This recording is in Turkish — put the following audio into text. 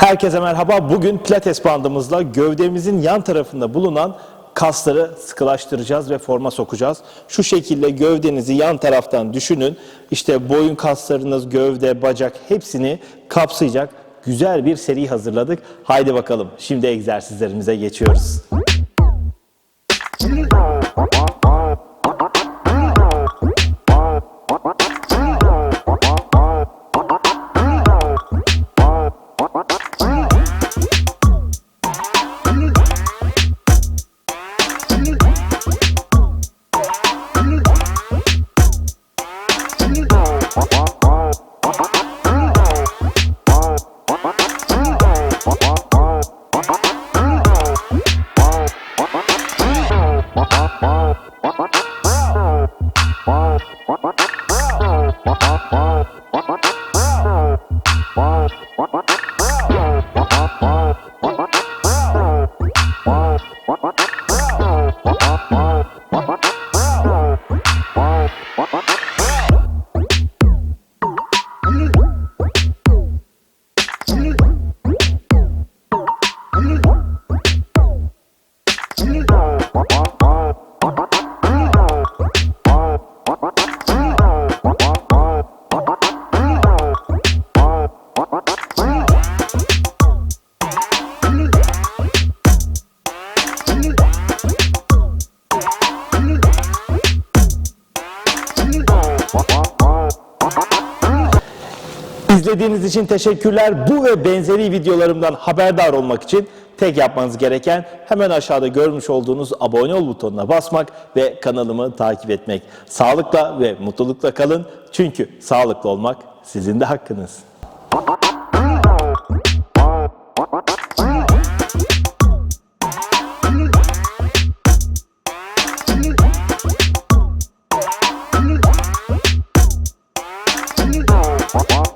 Herkese merhaba. Bugün pilates bandımızla gövdemizin yan tarafında bulunan kasları sıkılaştıracağız ve forma sokacağız. Şu şekilde gövdenizi yan taraftan düşünün. İşte boyun kaslarınız, gövde, bacak hepsini kapsayacak güzel bir seri hazırladık. Haydi bakalım şimdi egzersizlerimize geçiyoruz. What? İzlediğiniz için teşekkürler. Bu ve benzeri videolarımdan haberdar olmak için tek yapmanız gereken hemen aşağıda görmüş olduğunuz abone ol butonuna basmak ve kanalımı takip etmek. Sağlıkla ve mutlulukla kalın. Çünkü sağlıklı olmak sizin de hakkınız. what?